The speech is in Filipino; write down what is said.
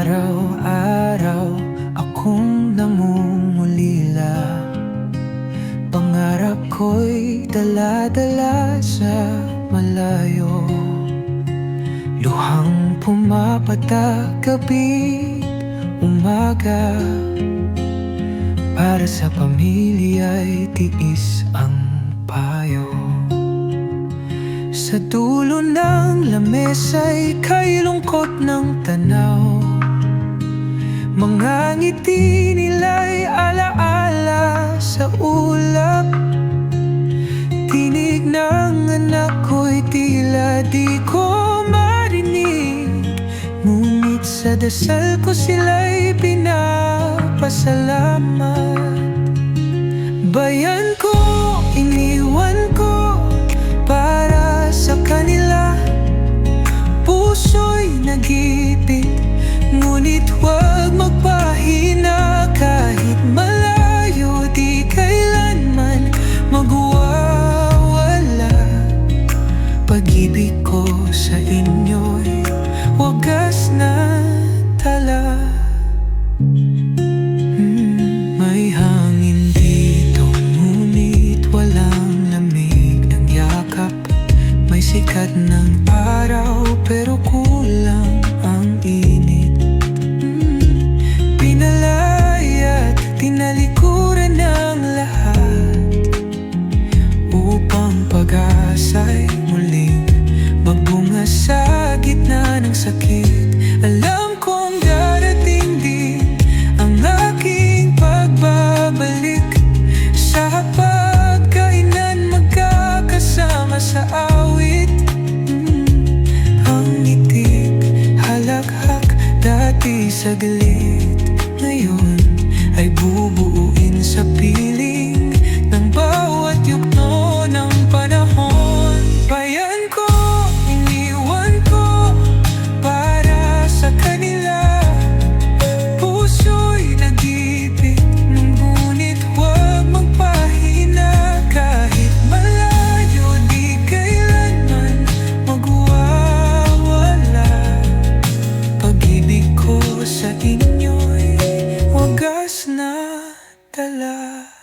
Araw-araw akong namumulila. Pangarap ko'y dala-dala sa malayo. Luhang pumapatak gabi, umaga. Para sa pamilya'y tiis ang payo. Sa dulo ng lamesa'y kay lungkot ng tanaw Mga ngiti nila'y alaala sa ulap. Tinig ng anak ko'y tila di ko marinig. Ngunit sa dasal ko sila'y pinapasalamat. Bayan ko, sa inyo'y saglit na yun Ay bubuuin sa piling. sa inyo'y wagas na dala.